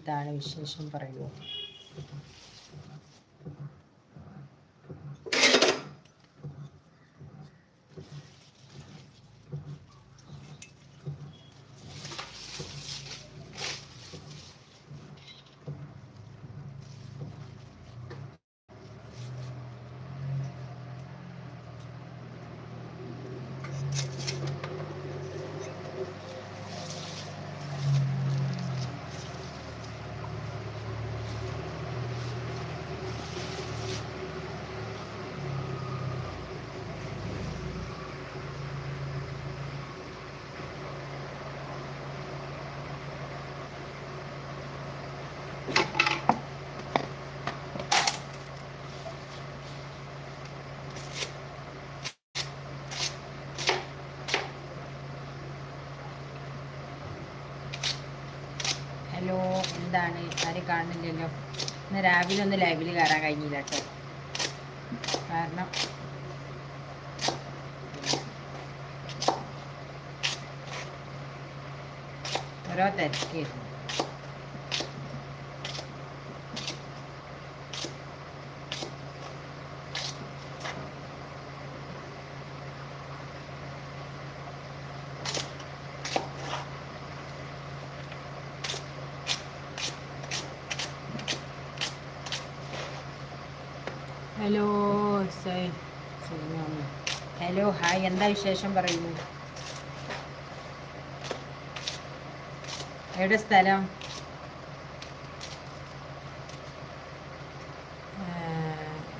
എന്തിത്താണ് വിശേഷം പറയൂ ഹലോ എന്താണ് ആരും കാണുന്നില്ലല്ലോ. ഇന്ന് രാവിലെ ഒന്ന് ലൈവിൽ കയറാൻ കഴിഞ്ഞില്ല കേട്ടോ. കാരണം ഓരോ തിരക്കായിരുന്നു ഹലോ. ഹലോ ഹായ് എന്താ വിശേഷം പറയുന്നു? എവിടെ സ്ഥലം?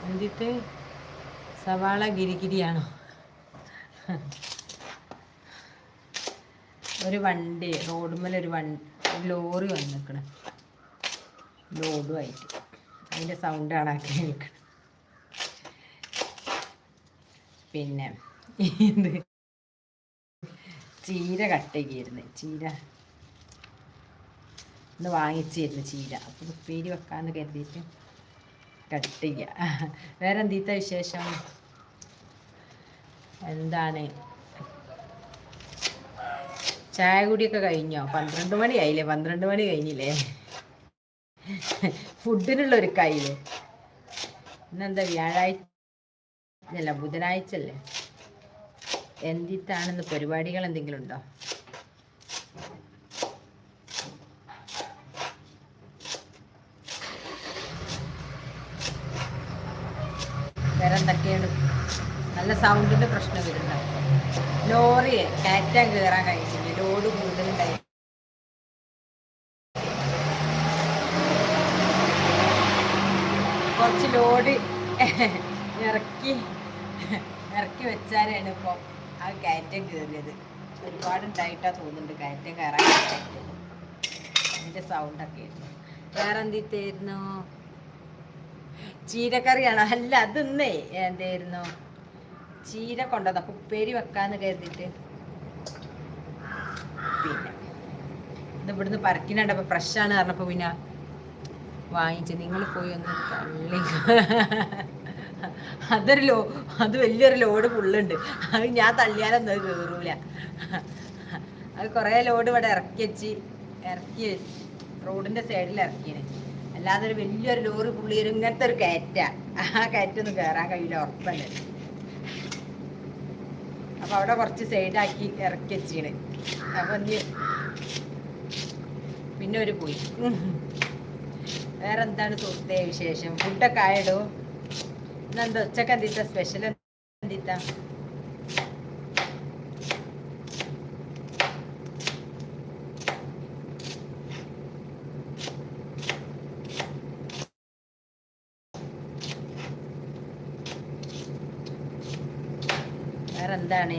എന്തിട്ട്? സവാള ഗിരിഗിരിയാണോ? ഒരു വണ്ടി റോഡുമ്മൽ ഒരു വണ്ടി ലോറി വന്നിരിക്കണം ലോഡുമായിട്ട് അതിന്റെ സൗണ്ടാണ് ആ കേൾക്കുന്നത് പിന്നെ ഇത് ചീര കട്ടയ്ക്കായിരുന്നു ചീര. ഇന്ന് വാങ്ങിച്ചിരുന്നു ചീര. അപ്പോൾ ഉപ്പേരി വെക്കാന്ന് കരുതിയിട്ട് കട്ട് ചെയ്യുക വേറെ എന്തീത്ത വിശേഷം? എന്താണ്? ചായ കുടിയൊക്കെ കഴിഞ്ഞോ? പന്ത്രണ്ട് മണി ആയില്ലേ? പന്ത്രണ്ട് മണി കഴിഞ്ഞില്ലേ? ഫുഡിനുള്ള ഒരു കയ്യിൽ ഇന്നെന്താ വ്യാഴാഴ്ച അല്ല ബുധനാഴ്ച അല്ലേ എന്തിത്താണെന്ന് പരിപാടികൾ എന്തെങ്കിലും ഉണ്ടോ? വേറെ എന്തൊക്കെയാണ് നല്ല സൗണ്ടിന്റെ പ്രശ്നം വരുന്നുണ്ട്. ലോറിയെ കയറ്റാൻ കയറാൻ കഴിഞ്ഞില്ല? ലോഡ് കൂടുതലുണ്ടായി കുറച്ച് ലോഡ് ഇറക്കി ഇറക്കി വെച്ചാലാണ് ഇപ്പം ആ കയറ്റം കയറിയത്. ഒരുപാടുണ്ടായിട്ടാ തോന്നുന്നുണ്ട് കയറ്റം കയറാൻ അതിന്റെ സൗണ്ടൊക്കെ ആയിരുന്നു. വേറെ എന്തിത്തായിരുന്നു ചീരക്കറിയാണ്? അല്ല അതൊന്നേ എന്തായിരുന്നു? ചീര കൊണ്ടത് അപ്പൊ ഉപ്പേരി വെക്കാന്ന് കരുതിയിട്ട്. പിന്നെ ഇത് ഇവിടുന്ന് പറിക്കുന്നുണ്ടപ്പോ ഫ്രഷാണ് പറഞ്ഞപ്പോ പിന്നെ വാങ്ങിച്ച്. നിങ്ങൾ പോയി ഒന്ന് തള്ളി. അതൊരു ലോ അത് വലിയൊരു ലോഡ് ഫുള്ളുണ്ട് അത് ഞാൻ തള്ളിയാലൊന്നും അത് കയറൂല അത് കുറേ ലോഡ് ഇവിടെ ഇറക്കി വെച്ച് ഇറക്കി റോഡിന്റെ സൈഡിൽ ഇറക്കിയത് അല്ലാതെ ഒരു വലിയൊരു ലോറി പുള്ളി ഇങ്ങനത്തെ ഒരു കയറ്റ. ആ കയറ്റൊന്നും കയറാൻ കഴിയില്ല ഉറപ്പല്ലേ? അപ്പൊ അവിടെ കുറച്ച് സൈഡാക്കി ഇറക്കി വെച്ചീണ്. അപ്പൊ ഇനി പിന്നെ ഒരു പോയി. വേറെന്താണ് സുഹൃത്തെ വിശേഷം? ഫുഡൊക്കെ ആയിടോ ഇന്നെന്താ ഉച്ചയ്ക്ക് ಸ್ಪೆಷಲ್ സ്പെഷ്യൽ എന്തിത്ത എന്താണ്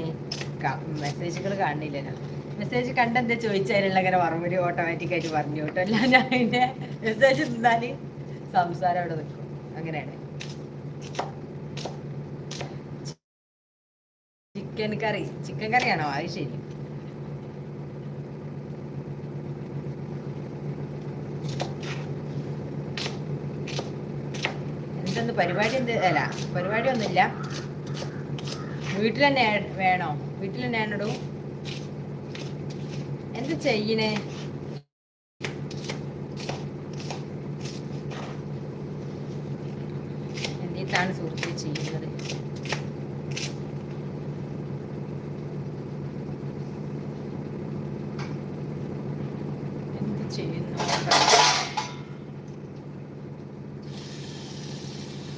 മെസ്സേജുകൾ കാണുന്നില്ലല്ലോ മെസ്സേജ് കണ്ടെന്താ ചോദിച്ചതിനുള്ള അങ്ങനെ മറുപടി ഓട്ടോമാറ്റിക് ആയിട്ട് പറഞ്ഞു കേട്ടോ അല്ല ഞാൻ അതിന്റെ മെസ്സേജ് തന്നാൽ സംസാരം അവിടെ നിൽക്കും അങ്ങനെയാണ്. Chicken curry. ചിക്കൻ കറിയാണോ? അത് ശരി. എന്തെന്ന് പരിപാടി എന്ത്? അല്ല പരിപാടി ഒന്നുമില്ല. വീട്ടിൽ തന്നെ വേണോ? വീട്ടിൽ തന്നെ ആണോ എന്ത് ചെയ്യണേ എന്താണ് സുഹൃത്തെ ചെയ്യുന്നത് എന്ത് ചെയ്യുന്നു.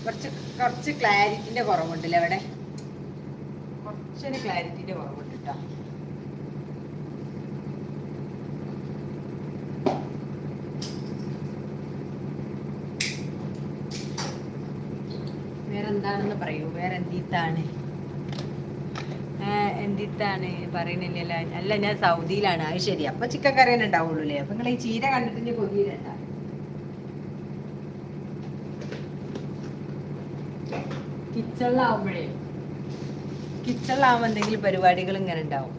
കുറച്ച് കുറച്ച് ക്ലാരിറ്റിന്റെ കുറവുണ്ടല്ലേ അവിടെ? കുറച്ചൊരു ക്ലാരിറ്റിന്റെ കുറവുണ്ട് കേട്ടോ വേറെന്താണെന്ന് പറയൂ. വേറെ എന്തിത്താണ് പറയുന്നില്ലല്ലോ അല്ല ഞാൻ സൗദിയിലാണ്. അത് ശരി. അപ്പൊ ചിക്കൻ കറി തന്നെ ഉണ്ടാവുള്ളൂ അല്ലേ അപ്പൊ നിങ്ങൾ ഈ ചീര കണ്ടിട്ട് കൊതിയിലുണ്ട കിച്ചണിലാവുമ്പോഴേ. കിച്ചണിലാവുമ്പോ എന്തെങ്കിലും പരിപാടികൾ ഇങ്ങനെ ഉണ്ടാവും.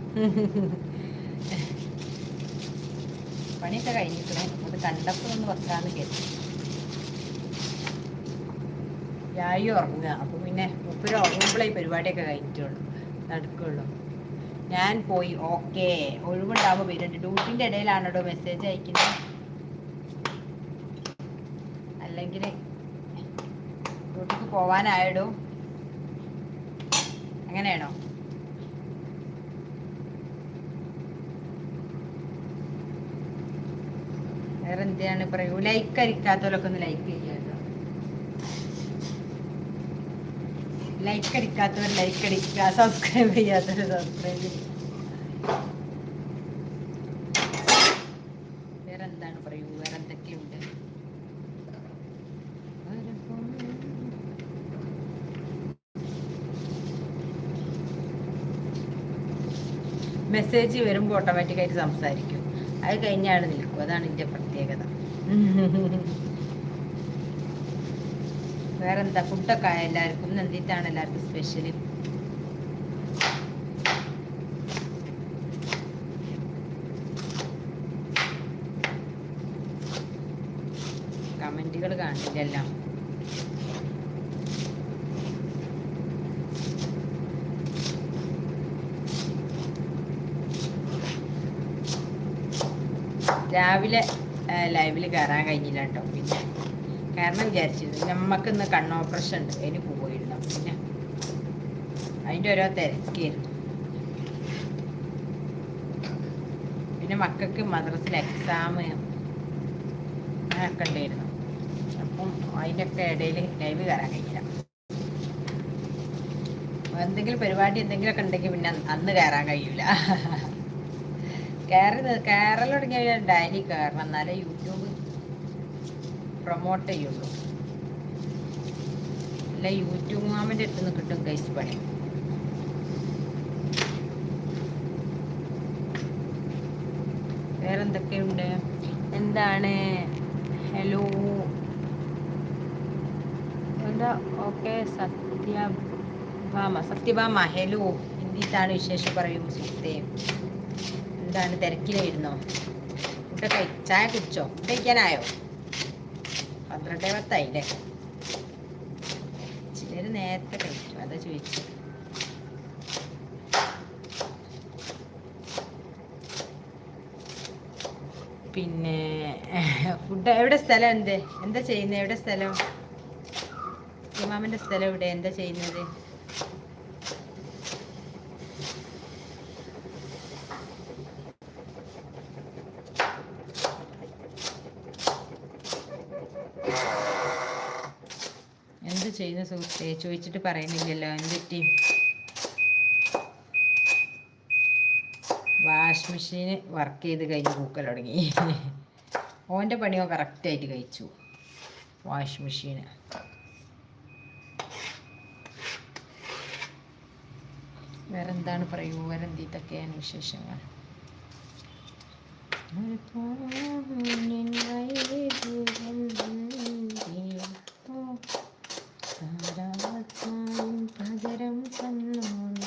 പണിയൊക്കെ കഴിഞ്ഞിരിക്കണേ. അത് കണ്ടപ്പോൾ ഒന്ന് വെക്കാന്ന് കേട്ടു ഞായി ഉറങ്ങുക. അപ്പൊ പിന്നെ മുപ്പര് ഉറങ്ങുമ്പോഴേ പരിപാടിയൊക്കെ കഴിഞ്ഞിട്ടുള്ളൂ. നടക്കുള്ളൂ ഞാൻ പോയി ഓക്കെ. ഒഴിവുണ്ടാവുമ്പോൾ വരുന്നുണ്ട് ഡ്യൂട്ടിന്റെ ഇടയിലാണ് കേട്ടോ മെസ്സേജ് അയക്കുന്നത് അല്ലെങ്കിൽ ഡ്യൂട്ടിക്ക് പോവാനായിടും? അങ്ങനെയാണോ? വേറെ എന്തിനാണ് പറയൂ? ലൈക്ക് അരിക്കാത്തവരൊക്കെ ഒന്ന് ലൈക്ക് ചെയ്യാട്ടോ. ലൈക്ക് അടിക്കാത്തവർ ലൈക്ക് അടിക്കുക സബ്സ്ക്രൈബ് ചെയ്യാത്തവർ സബ്സ്ക്രൈബ് ചെയ്യുക. വേറെ എന്താണ് പറയൂ? വേറെ എന്തൊക്കെയുണ്ട് മെസ്സേജ് വരുമ്പോൾ ഓട്ടോമാറ്റിക്കായിട്ട് സംസാരിക്കും. അത് കഴിഞ്ഞാണ് നിൽക്കും. അതാണ് എന്റെ പ്രത്യേകത. വേറെന്താ? ഫുഡൊക്കെ ആയ എല്ലാവർക്കും? നന്ദിയിട്ടാണ് എല്ലാവർക്കും സ്പെഷ്യൽ കമന്റുകൾ കാണില്ലെല്ലാം. രാവിലെ ലൈവിൽ കയറാൻ കഴിഞ്ഞില്ല കേട്ടോ. പിന്നെ കാരണം വിചാരിച്ചിരുന്നു. നമ്മക്കിന്ന് ഇന്ന് ഓപ്പറേഷൻ ഉണ്ട്. അതിന് പോയിരുന്നു പിന്നെ അതിന്റെ ഓരോ തിരക്കായിരുന്നു പിന്നെ മക്കൾക്ക് മദ്രസിൽ എക്സാം അങ്ങനെയൊക്കെ ഉണ്ടായിരുന്നു. അപ്പം അതിന്റെയൊക്കെ ഇടയിൽ ലൈവ് കയറാൻ കഴിയില്ല. എന്തെങ്കിലും പരിപാടി എന്തെങ്കിലുമൊക്കെ ഉണ്ടെങ്കിൽ പിന്നെ അന്ന് കയറാൻ കഴിയൂല. കയറി കയറൽ തുടങ്ങിയ ഡയലി കയറണം എന്നാലേ യൂട്യൂബ് പ്രൊമോട്ട് ചെയ്യുള്ളൂ അല്ല യൂട്യൂബ് മാമിന്റെ അടുത്ത് നിന്ന് കിട്ടും കൈസ് പണി. വേറെന്തൊക്കെയുണ്ട്? എന്താണ്? ഹലോ എന്താ? ഓക്കെ സത്യഭാമ സത്യഭാമ ഹലോ എന്തിട്ടാണ് വിശേഷം പറയും സുഹൃത്തെ? എന്താണ് തിരക്കിലായിരുന്നോ? ഇവിടെ ചായ കുടിച്ചോ? കഴിക്കാനായോ? പന്ത്രണ്ടേ പത്തായില്ലേ? ചിലർ നേരത്തെ കഴിക്കും അതാ ചോദിച്ചു. പിന്നെ ഫുഡ് എവിടെ സ്ഥലം എന്ത്? എന്താ ചെയ്യുന്നത് എവിടെ സ്ഥലം? ഇമാമിന്റെ സ്ഥലം ഇവിടെ എന്താ ചെയ്യുന്നത്? ചെയ്യുന്ന സുഹൃത്തെ ചോദിച്ചിട്ട് പറയുന്നില്ലല്ലോ എന്തെറ്റി വാഷ് മെഷീന് വർക്ക് ചെയ്ത് കഴിഞ്ഞ് പൂക്കൽ തുടങ്ങി. ഓന്റെ പണിയോ കറക്റ്റായിട്ട് കഴിച്ചു വാഷ് മെഷീന്. വേറെ എന്താണ് പറയൂ വേറെ എന്തൊക്കെയാണ് വിശേഷങ്ങൾ? ഒരു താരാവത്തായും പകരം തന്നോണം.